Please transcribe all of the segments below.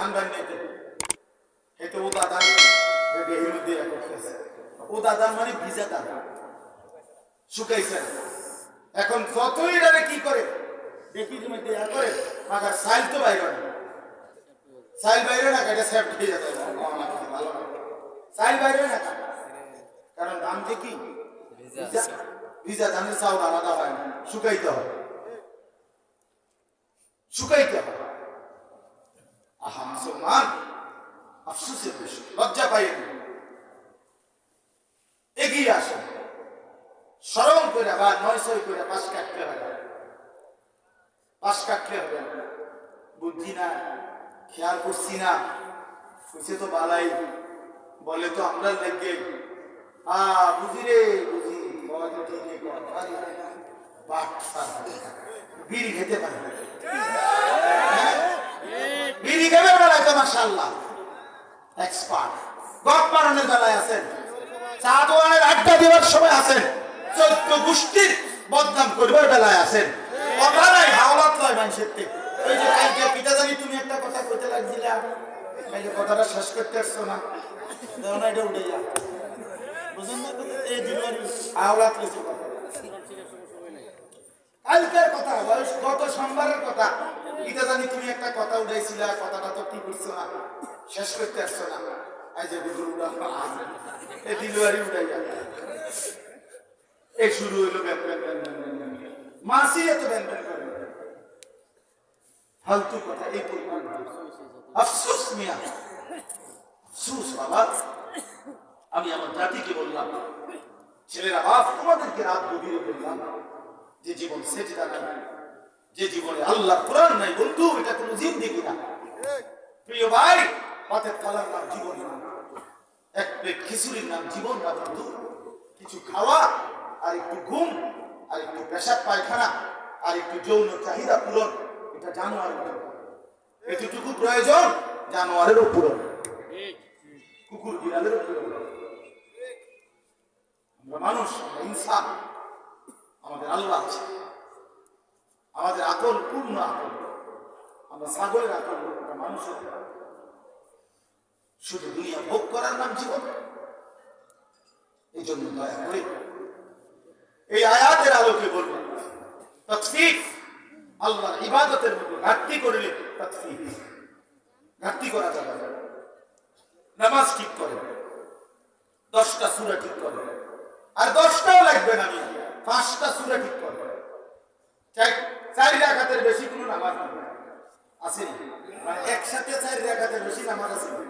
ধান বান্ধাইতে এতে ও দাদা দেহের মধ্যে করতেছে। ও দাদা মানে ভিজা দাদা শুকাইছে এখন যতই এটারে কি করে দেখি তুমি ইয়া করে আগার সাইল তো বাইরে না। সাইল বাইরে না এটা সেফ হয়ে যাবে ভালো সাইল বাইরে না? কারণ ধান যে কি? ভিজা। ভিজা। ধানের চাউল আলাদা হয় না। শুকাইতে হয় শুকাইতে হয় লজ্জা পাইয়ে এগিয়ে আসেন স্মরণ করে পাশ কাটতে হবে। পাশ কাটতে হবে। বুদ্ধি না, খেয়াল করছি না। হয়েছে তো বালাই, বলে তো আমরা লেগে। আ, বুঝি রে, বুঝি। বাট সার খেতে পারে না। হ্যাঁ? বিড়ি খেতে বেলায় তো মাসাল্লাহ কথা নাই হাওলাত লয় মানুষের ওই যে কালকে পিতা জানি তুমি একটা কথা কইতে লাগছিলা এই যে কথাটা শেষ করতে আসছো না? দাও এটা উঠে যা বুঝুন না এই দিলওয়ারি হাওলাত লইছে কথা। কালকের কথা গত সোমবারের কথা। পিতা জানি তুমি একটা কথা উঠাইছিলা, কথাটা তো কি করছ না শেষ করতে আসছো না? এই যে বুঝুন এই দিলওয়ারি উঠাই এই শুরু হইল। মাসি এত ব্যান ব্যান করে ফালতু কথা, এই পরিমাণ। আফসোস মিয়া। আফসোস বাবা। আমি আমার জাতিকে বললাম, ছেলেরা, বাপ, তোমাদেরকে রাত গভীরে বললাম যে জীবন সেজদা নাই যে জীবনে আল্লাহ কোরআন নাই, বন্ধু, এটা কোনো জিন্দিগি না প্রিয় ভাই পাতের থালার নাম জীবন এক প্লেট খিচুড়ির নাম জীবন না, বন্ধু। কিছু খাওয়া, আর একটু ঘুম, আর একটু পেশাব পায়খানা, আর একটু যৌন চাহিদা পূরণ, এটা জানোয়ারের এতটুকু প্রয়োজন জানোয়ারেরও পূরণ কুকুর বিড়ালেরও পূরণ আমরা মানুষ ইনসান, আমাদের আল্লাহ আছে। আকল পূর্ণ আকল? আমরা ছাগলের আকল মানুষের শুধু দুনিয়া ভোগ করার নাম জীবন। এই জন্য দয়া করে এই আয়াতের আলোকে বলব আল্লাহ ইবাদতের মধ্যে ঘাটতি করলে ঘাটতি করা যাবে নামাজ ঠিক করে। দশটা সুরা ঠিক করে। আর দশটাও লাগবে না আমি পাঁচটা সুরা ঠিক করে। চার- চার রাখাতের বেশি কোনো নামাজ নেই আছে নি? মানে একসাথে চার রাখাতের বেশি নামাজ আছে নি?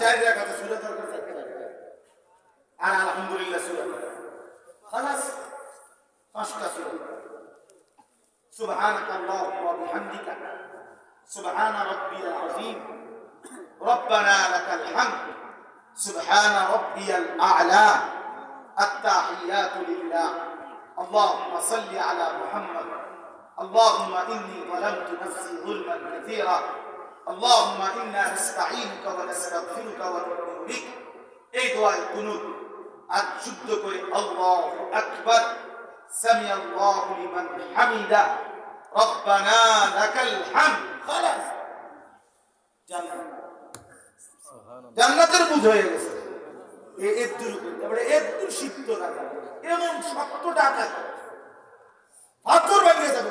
চার রাখাতে সুরা দরকার চারটে রাখাতে। আর আলহামদুলিল্লাহ সুরা খালাস পাঁচটা সুরা سبحانك اللهم وبحمدك سبحان ربي العظيم ربنا لك الحمد سبحان ربي الأعلى التحيات لله اللهم صل على محمد اللهم إني ظلمت نفسي ظلما كثيرا اللهم إنا نستعينك ونستغفرك ونؤمن بك এই দোয়ায় কুনুত আর শুদ্ধ করে আল্লাহ আকবার সামি আল্লাহ লিমান হামিদা রব্বানা লাকাল হামদ খালাস জান্নাত জান্নাতের বুঝ হয়ে গেছে এ এদ্দুর তারপরে এদ্দুর সিদ্ধ টাকা এমন শক্ত টাকা পাথর ভেঙে যাবে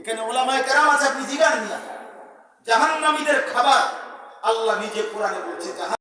এখানে ওলামায় কেরাম আছে আপনি জিগান নিয়া জাহান্নামীদের খাবার আল্লাহ নিজে কোরআনে বলছে